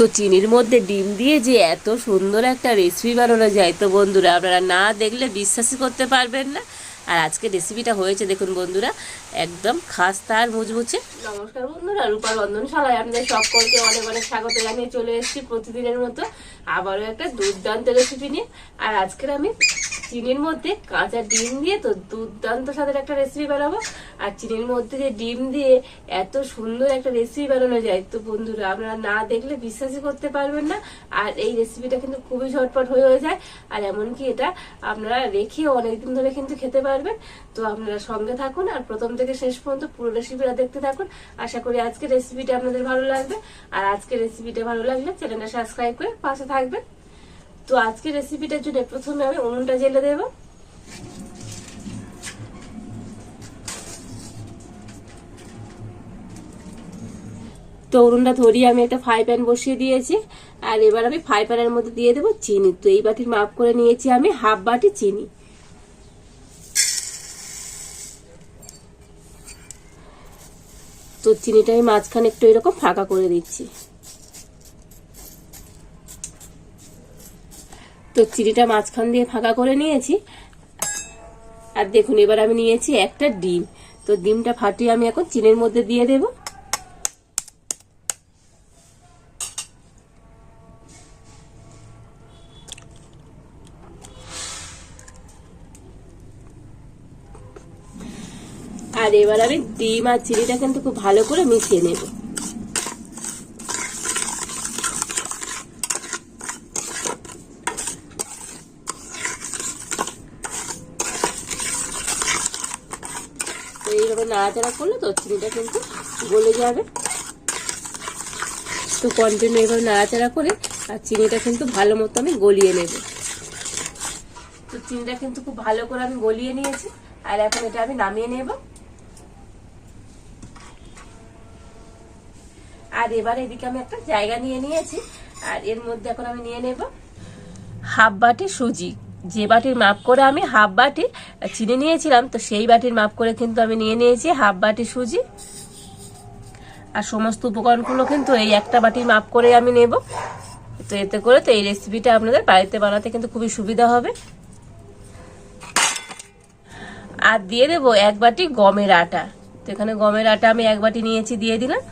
তো চিনির মধ্যে ডিম দিয়ে যে এত সুন্দর একটা রেসিপি বানানো যায়। তো বন্ধুরা, আপনারা না দেখলে বিশ্বাসই করতে পারবেন না। আর আজকে রেসিপিটা হয়েছে, দেখুন বন্ধুরা, একদম খাস্তা আর মুচমুচে নমস্কার বন্ধুরা, রূপার রন্ধনশালায় আপনাদের সকলকে অনেক অনেক স্বাগত জানিয়ে চলে এসেছি প্রতিদিনের মতো। আবারও একটা দুর্দান্ত রেসিপি নিয়ে। আর আজকের আমি চিনির মধ্যে কাঁচা ডিম দিয়ে তো দুর্দান্ত স্বাদের একটা রেসিপি বানাবো। আর চিনির মধ্যে যে ডিম দিয়ে এত সুন্দর একটা রেসিপি বানানো যায়, তো বন্ধুরা আপনারা না দেখলে বিশ্বাসই করতে পারবেন না। আর এই রেসিপিটা কিন্তু খুবই ঝটপট হয়ে হয়ে যায়। আর এমনকি এটা আপনারা রেখে অনেকদিন ধরে কিন্তু খেতে পারবেন। তো আপনারা সঙ্গে থাকুন আর প্রথম থেকে শেষ পর্যন্ত পুরো রেসিপিটা দেখতে থাকুন। আশা করি আজকে রেসিপিটা আপনাদের ভালো লাগবে। আর আজকে রেসিপিটা ভালো লাগলে চ্যানেলটা সাবস্ক্রাইব করে পাশে থাকবেন। তো আজকে রেসিপিটার জন্য প্রথমে আমি উনুনটা জেলে দেবো। তো উনুনটা ধরিয়ে আমি একটা ফ্রাই প্যান বসিয়ে দিয়েছি। আর এবার আমি ফ্রাই প্যানের মধ্যে দিয়ে দেবো চিনি। তো এই বাটির মাপ করে নিয়েছি আমি হাফ বাটি চিনি। তো চিনিটা আমি মাঝখানে একটু এরকম ফাঁকা করে দিচ্ছি। তো চিনিটা মাঝখান দিয়ে ফাঁকা করে নিয়েছি। আর দেখুন, এবার আমি নিয়েছি একটা ডিম। তো ডিমটা ফাটিয়ে আমি এখন চিনির মধ্যে দিয়ে দেবো। আর এবার আমি ডিম আর চিনিটা কিন্তু খুব ভালো করে মিশিয়ে নেব তো এইভাবে নাড়াচাড়া করলে তো চিনিটা কিন্তু গলে যাবে। তো কন্টিনিউ এইভাবে নাড়াচাড়া করে আর চিনিটা কিন্তু ভালো মতো আমি গলিয়ে নেব। তো চিনিটা কিন্তু খুব ভালো করে আমি গলিয়ে নিয়েছি। আর এখন এটা আমি নামিয়ে নেব। আর এবার এদিকে আমি একটা জায়গা নিয়ে নিয়েছি। আর এর মধ্যে এখন আমি নিয়ে নেব হাফ বাটি সুজি। যে বাটির মাপ করে আমি হাফ বাটি চিনি নিয়েছিলাম, তো সেই বাটির মাপ করে কিন্তু আমি নিয়ে নিয়েছি হাফ বাটি সুজি। আর সমস্ত উপকরণগুলো কিন্তু এই একটা বাটির মাপ করে আমি নেব। তো এতে করে তো এই রেসিপিটা আপনাদের বাড়িতে বানাতে কিন্তু খুবই সুবিধা হবে। আর দিয়ে দেব এক বাটি গমের আটা। তো এখানে গমের আটা আমি এক বাটি নিয়েছি, দিয়ে দিলাম।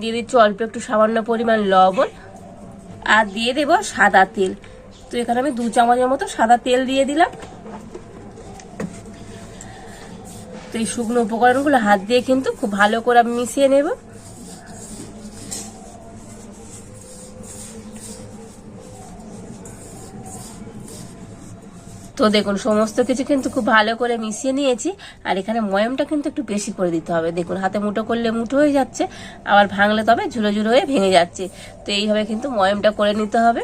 দিয়ে দিচ্ছি অল্প একটু সামান্য পরিমাণ লবণ। আর দিয়ে দেব সাদা তেল। তো এখানে আমি দু চামচের মতো সাদা তেল দিয়ে দিলাম। তো এই শুকনো উপকরণগুলো হাত দিয়ে কিন্তু খুব ভালো করে আমি মিশিয়ে নেব। তো দেখুন, সমস্ত কিছু কিন্তু খুব ভালো করে মিশিয়ে নিয়েছি। আর এখানে ময়মটা কিন্তু একটু বেশি করে দিতে হবে। দেখুন, হাতে মুঠো করলে মুঠো হয়ে যাচ্ছে, আবার ভাঙলে তবে ঝুলো ঝুলো হয়ে ভেঙে যাচ্ছে। তো এইভাবে কিন্তু ময়মটা করে নিতে হবে।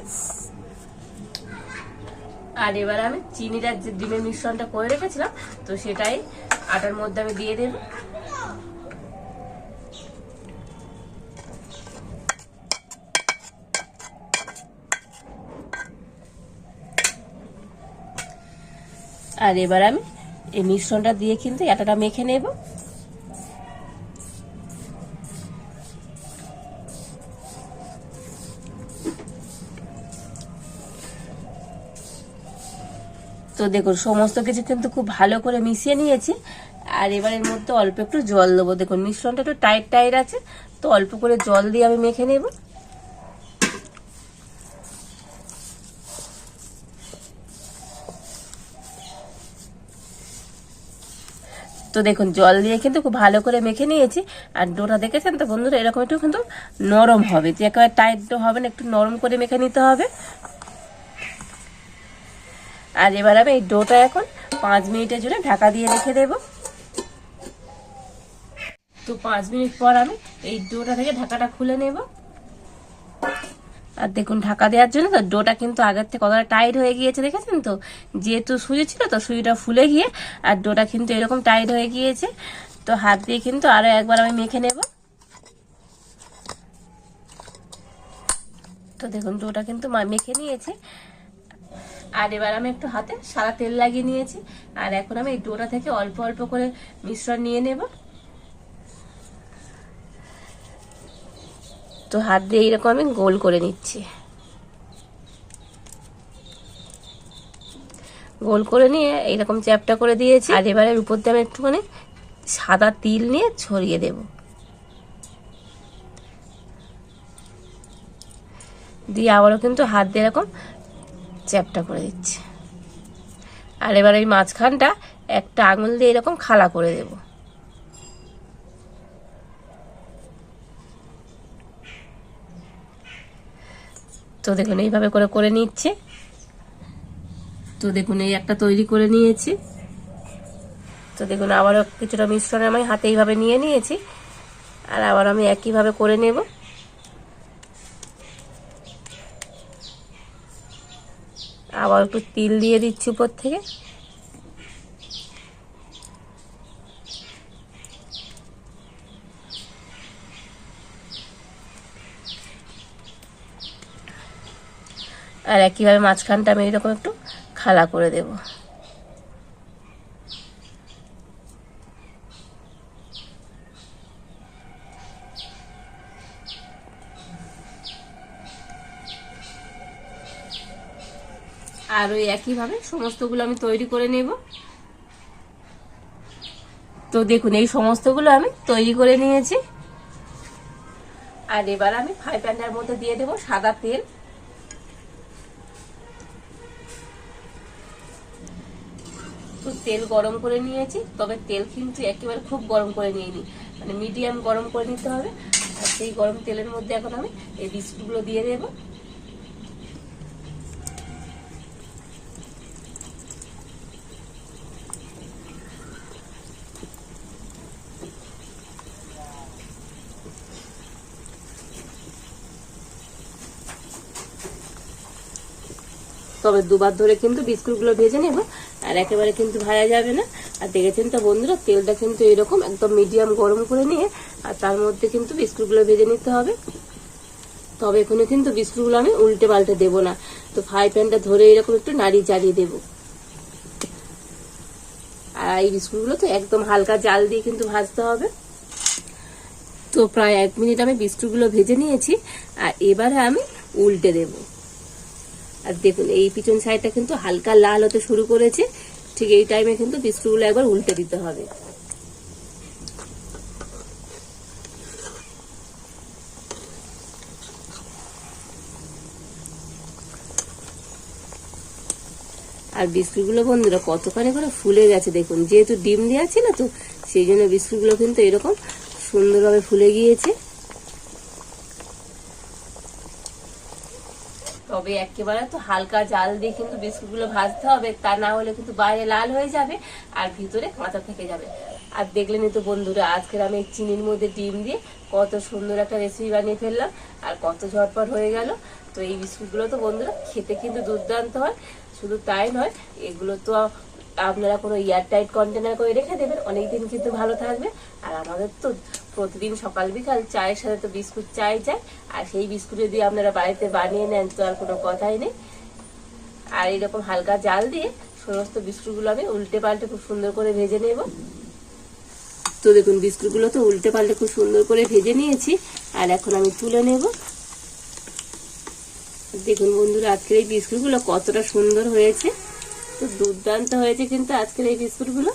আর এবার আমি চিনিটা যে ডিমের মিশ্রণটা করে রেখেছিলাম, তো সেটাই আটার মধ্যে আমি দিয়ে দেবো। আর এবার আমি এই মিশ্রণটা দিয়ে কিন্তু আটাটা মেখে নেব। তো দেখুন, সমস্ত কিছু কিন্তু খুব ভালো করে মিশিয়ে নিয়েছি। আর এবার এর মধ্যে অল্প একটু জল দেবো। দেখুন, মিশ্রণটা একটু টাইট টাইট আছে, তো অল্প করে জল দিয়ে আমি মেখে নেব। তো দেখুন, জল দিয়ে কিন্তু খুব ভালো করে মেখে নিয়েছি। আর ডোটা দেখেছেন তো বন্ধুরা? এরকম একটু কিন্তু নরম হবে। যে একেবারে টাইট ডো হবে না, একটু নরম করে মেখে নিতে হবে। আর এবার আমি এই ডোটা এখন পাঁচ মিনিটের জন্য ঢাকা দিয়ে রেখে দেব। তো পাঁচ মিনিট পর আমি এই ডোটা থেকে ঢাকাটা খুলে নেব। আর দেখুন, ঢাকা দেওয়ার জন্য তো ডোটা কিন্তু আগের থেকে কতটা টাইট হয়ে গিয়েছে, দেখেছেন তো? যেহেতু সুজি ছিল তো সুজিটা ফুলে গিয়ে আর ডোটা কিন্তু এরকম টাইট হয়ে গিয়েছে। তো হাত দিয়ে কিন্তু আরও একবার আমি মেখে নেব। তো দেখুন, ডোটা কিন্তু মেখে নিয়েছি। আর এবার আমি একটু হাতে সাদা তেল লাগিয়ে নিয়েছি। আর এখন আমি এই ডোটা থেকে অল্প অল্প করে মিশ্রণ নিয়ে নেব। তো হাত দিয়ে এইরকম আমি গোল করে নিচ্ছি। গোল করে নিয়ে এইরকম চ্যাপটা করে দিয়েছি। আর এবারে উপর দিয়ে আমি একটুখানি সাদা তিল নিয়ে ছড়িয়ে দেব। দিয়ে আবারও কিন্তু হাত দিয়ে এরকম চ্যাপটা করে দিচ্ছি। আর এবার ওই মাঝখানটা একটা আঙুল দিয়ে এরকম খালা করে দেব। তো দেখুন, এইভাবে করে করে নিচ্ছে। তো দেখুন, এই একটা তৈরি করে নিয়েছি। তো দেখুন, আবারও কিছুটা মিশ্রণ আমি হাতে এইভাবে নিয়ে নিয়েছি। আর আবার আমি একইভাবে করে নেব। আবার একটু তিল দিয়ে দিচ্ছি উপর থেকে। আর একইভাবে মাঝখানটা আমি এরকম একটু খালা করে দেব। আর ওই একইভাবে সমস্তগুলো আমি তৈরি করে নেব। তো দেখুন, এই সমস্তগুলো আমি তৈরি করে নিয়েছি। আর এবার আমি ফ্রাই প্যানটার মধ্যে দিয়ে দেবো সাদা তেল। তো তেল গরম করে নিয়েছি, তবে তেল কিন্তু একেবারে খুব গরম করে নিয়ে মানে মিডিয়াম গরম করে নিতে হবে। আর সেই গরম তেলের মধ্যে এখন আমি এই বিস্কুটগুলো দিয়ে দেবো। তবে দুবার ধরে কিন্তু বিস্কুটগুলো ভেজে নেব। আর একেবারে কিন্তু ভাজা যাবে না। আর দেখেছেন তো বন্ধুরা, তেলটা কিন্তু এরকম একদম মিডিয়াম গরম করে নিয়ে, আর তার মধ্যে কিন্তু বিস্কুটগুলো ভেজে নিতে হবে। তবে এখানে কিন্তু বিস্কুটগুলো আমি উল্টে পাল্টে দেবো না। তো ফ্রাই প্যানটা ধরে এরকম একটু নাড়িয়ে চাড়িয়ে দেবো। আর এই বিস্কুটগুলো তো একদম হালকা জাল দিয়ে কিন্তু ভাজতে হবে। তো প্রায় এক মিনিট আমি বিস্কুটগুলো ভেজে নিয়েছি, আর এবারে আমি উল্টে দেবো। আর দেখুন, এই পিছন সাইডটা কিন্তু হালকা লাল হতে শুরু করেছে। ঠিক এই টাইমে কিন্তু বিস্কুটগুলো একবার উল্টে দিতে হবে। আর বিস্কুটগুলো বন্ধুরা কতখানি করে ফুলে গেছে দেখুন। যেহেতু ডিম দেওয়া ছিল তো, সেই জন্য বিস্কুটগুলো কিন্তু এরকম সুন্দরভাবে ফুলে গিয়েছে। তবে একেবারে তো হালকা জাল দিয়ে কিন্তু বিস্কুটগুলো ভাজতে হবে, তা না হলে কিন্তু বাইরে লাল হয়ে যাবে আর ভিতরে কাঁচা থেকে যাবে। আর দেখলেনই তো বন্ধুরা, আজকের আমি চিনির মধ্যে ডিম দিয়ে কত সুন্দর একটা রেসিপি বানিয়ে ফেললাম আর কত ঝটপট হয়ে গেল। তো এই বিস্কুটগুলো তো বন্ধুরা খেতে কিন্তু দুর্দান্ত হয়, শুধু তাই নয়, এগুলো তো আপনারা কোনো এয়ারটাইট কন্টেনার করে রেখে দেবেন, অনেকদিন কিন্তু ভালো থাকবে। আর আমাদের তো প্রতিদিন সকাল বিকাল চায়ের সাথে তো বিস্কুট চাই চাই আর সেই বিস্কুট যদি আপনারা বাড়িতে বানিয়ে নেন তো আর কোনো কথাই নেই। আর এরকম হালকা জাল দিয়ে সমস্ত বিস্কুটগুলো আমি উল্টে পাল্টে খুব সুন্দর করে ভেজে নেব। তো দেখুন, বিস্কুটগুলো তো উল্টে পাল্টে খুব সুন্দর করে ভেজে নিয়েছি। আর এখন আমি তুলে নেব। দেখুন বন্ধুরা, আজকের এই বিস্কুটগুলো কতটা সুন্দর হয়েছে। তো দুর্দান্ত হয়েছে কিন্তু আজকের এই বিস্কুটগুলো।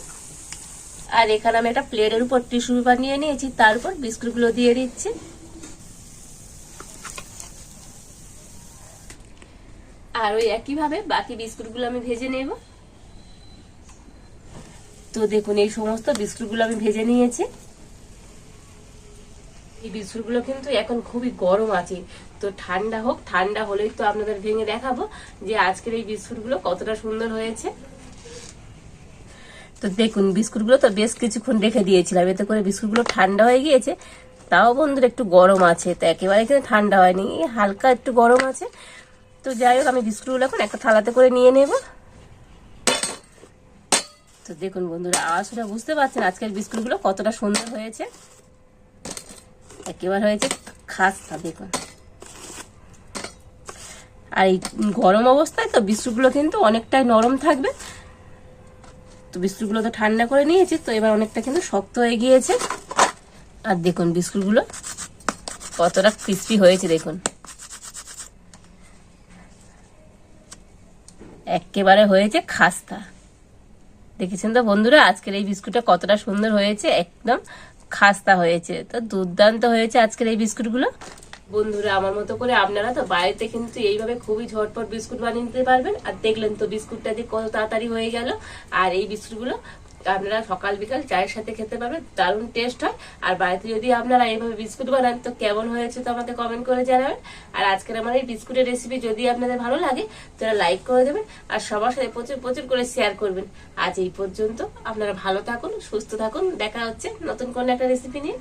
আর এখানে আমি একটা প্লেটের উপর টিস্যু পেপার নিয়ে নিয়েছি তারপর বিস্কুটগুলো দিয়ে দিচ্ছি। আর ওই একইভাবে বাকি বিস্কুটগুলো আমি ভেজে নেব। তো দেখুন, এই সমস্ত বিস্কুটগুলো আমি ভেজে নিয়েছি। এই বিস্কুটগুলো কিন্তু এখন খুবই গরম আছে। তো ঠান্ডা হোক, ঠান্ডা হলেই তো আপনাদের ভেঙে দেখাবো যে আজকের এই বিস্কুটগুলো কতটা সুন্দর হয়েছে। তো দেখুন, বিস্কুটগুলো তো বেশ কিছুক্ষণ রেখে দিয়েছিলাম। এতে করে বিস্কুটগুলো ঠান্ডা হয়ে গিয়েছে। তাও বন্ধুরা একটু গরম আছে, তো একেবারে কিন্তু ঠান্ডা হয়নি। হালকা একটু গরম আছে। তো যাই হোক, আমি বিস্কুটগুলো এখন একটা থালাতে করে নিয়ে নেব। তো দেখুন বন্ধুরা আওয়াজটা বুঝতে পারছেন আজকের বিস্কুটগুলো কতটা সুন্দর হয়েছে। একেবারে হয়েছে খাস্তা, দেখুন। আর এই গরম অবস্থায় তো বিস্কুটগুলো কিন্তু অনেকটাই নরম থাকবে। তো বিস্কুটগুলো তো ঠান্ডা করে নিয়েছি, তো এবার অনেকটা কিন্তু শক্ত হয়ে গিয়েছে। আর দেখুন বিস্কুটগুলো কতটা ক্রিস্পি হয়েছে, দেখুন। একেবারে হয়েছে খাস্তা। দেখেছেন তো বন্ধুরা, আজকের এই বিস্কুটটা কতটা সুন্দর হয়েছে, একদম খাস্তা হয়েছে। তো দুর্দান্ত হয়েছে আজকের এই বিস্কুটগুলো। বন্ধুরা, আমার মতো করে আপনারা তো বাড়িতে কিন্তু এইভাবে খুবই ঝটপট বিস্কুট বানিয়ে নিতে পারবেন। আর দেখলেন তো বিস্কুটটা দিয়ে কত তাড়াতাড়ি হয়ে গেল। আর এই বিস্কুটগুলো আপনারা সকাল বিকাল চায়ের সাথে খেতে পারবেন, দারুণ টেস্ট হয়। আর বাড়িতে যদি আপনারা এইভাবে বিস্কুট বানান, তো কেমন হয়েছে তো আমাকে কমেন্ট করে জানাবেন। আর আজকের আমার এই বিস্কুটের রেসিপি যদি আপনাদের ভালো লাগে তাহলে লাইক করে দেবেন। আর সবার সাথে প্রচুর প্রচুর করে শেয়ার করবেন। আজ এই পর্যন্ত আপনারা ভালো থাকুন, সুস্থ থাকুন। দেখা হচ্ছে নতুন কোনো একটা রেসিপি নিয়ে।